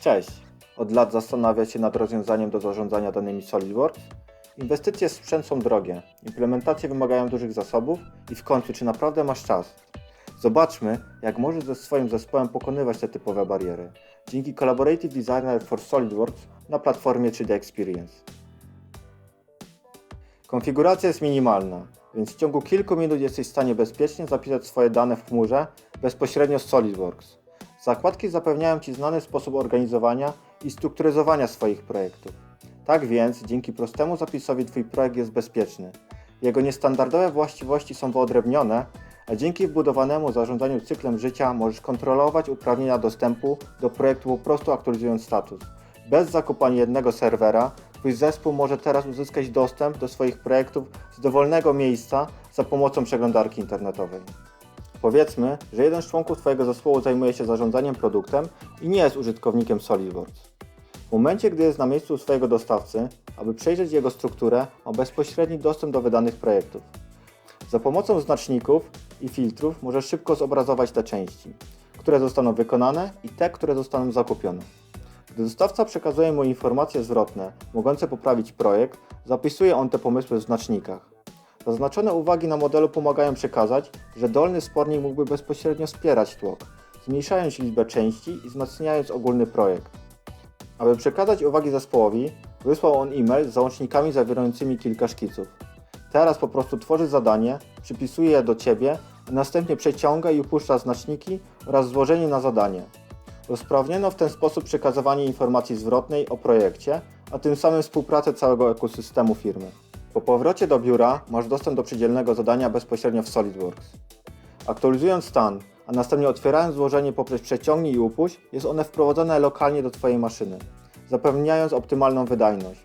Cześć! Od lat zastanawiasz się nad rozwiązaniem do zarządzania danymi SolidWorks? Inwestycje w sprzęt są drogie, implementacje wymagają dużych zasobów i w końcu czy naprawdę masz czas? Zobaczmy, jak możesz ze swoim zespołem pokonywać te typowe bariery dzięki Collaborative Designer for SolidWorks na platformie 3D Experience. Konfiguracja jest minimalna, więc w ciągu kilku minut jesteś w stanie bezpiecznie zapisać swoje dane w chmurze bezpośrednio z SolidWorks. Zakładki zapewniają Ci znany sposób organizowania i strukturyzowania swoich projektów. Tak więc, dzięki prostemu zapisowi Twój projekt jest bezpieczny. Jego niestandardowe właściwości są wyodrębnione, a dzięki wbudowanemu zarządzaniu cyklem życia możesz kontrolować uprawnienia dostępu do projektu po prostu aktualizując status. Bez zakupu ani jednego serwera, Twój zespół może teraz uzyskać dostęp do swoich projektów z dowolnego miejsca za pomocą przeglądarki internetowej. Powiedzmy, że jeden z członków Twojego zespołu zajmuje się zarządzaniem produktem i nie jest użytkownikiem SolidWorks. W momencie, gdy jest na miejscu swojego dostawcy, aby przejrzeć jego strukturę, ma bezpośredni dostęp do wydanych projektów. Za pomocą znaczników i filtrów możesz szybko zobrazować te części, które zostaną wykonane i te, które zostaną zakupione. Gdy dostawca przekazuje mu informacje zwrotne mogące poprawić projekt, zapisuje on te pomysły w znacznikach. Zaznaczone uwagi na modelu pomagają przekazać, że dolny spornik mógłby bezpośrednio wspierać tłok, zmniejszając liczbę części i wzmacniając ogólny projekt. Aby przekazać uwagi zespołowi, wysłał on e-mail z załącznikami zawierającymi kilka szkiców. Teraz po prostu tworzy zadanie, przypisuje je do Ciebie, a następnie przeciąga i upuszcza znaczniki oraz złożenie na zadanie. Usprawniono w ten sposób przekazywanie informacji zwrotnej o projekcie, a tym samym współpracę całego ekosystemu firmy. Po powrocie do biura masz dostęp do przydzielnego zadania bezpośrednio w SolidWorks. Aktualizując stan, a następnie otwierając złożenie poprzez przeciągnij i upuść, jest one wprowadzone lokalnie do Twojej maszyny, zapewniając optymalną wydajność.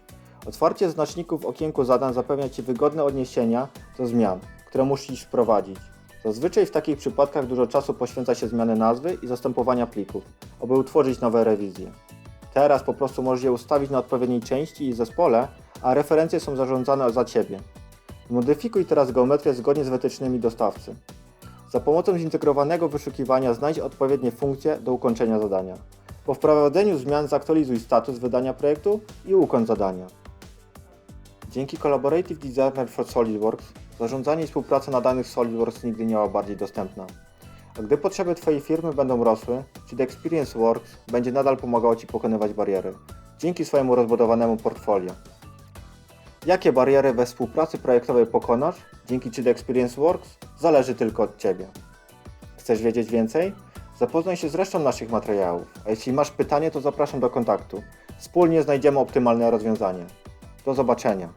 Otwarcie znaczników w okienku zadań zapewnia Ci wygodne odniesienia do zmian, które musisz wprowadzić. Zazwyczaj w takich przypadkach dużo czasu poświęca się zmiany nazwy i zastępowania plików, aby utworzyć nowe rewizje. Teraz po prostu możesz je ustawić na odpowiedniej części i zespole, a referencje są zarządzane za Ciebie. Modyfikuj teraz geometrię zgodnie z wytycznymi dostawcy. Za pomocą zintegrowanego wyszukiwania znajdź odpowiednie funkcje do ukończenia zadania. Po wprowadzeniu zmian zaktualizuj status wydania projektu i ukończ zadania. Dzięki Collaborative Designer for SolidWorks zarządzanie i współpraca na danych SolidWorks nigdy nie była bardziej dostępna. A gdy potrzeby Twojej firmy będą rosły, The Experience Works będzie nadal pomagało Ci pokonywać bariery dzięki swojemu rozbudowanemu portfolio. Jakie bariery we współpracy projektowej pokonasz dzięki czy The Experience Works zależy tylko od Ciebie. Chcesz wiedzieć więcej? Zapoznaj się z resztą naszych materiałów, a jeśli masz pytanie, to zapraszam do kontaktu. Wspólnie znajdziemy optymalne rozwiązanie. Do zobaczenia.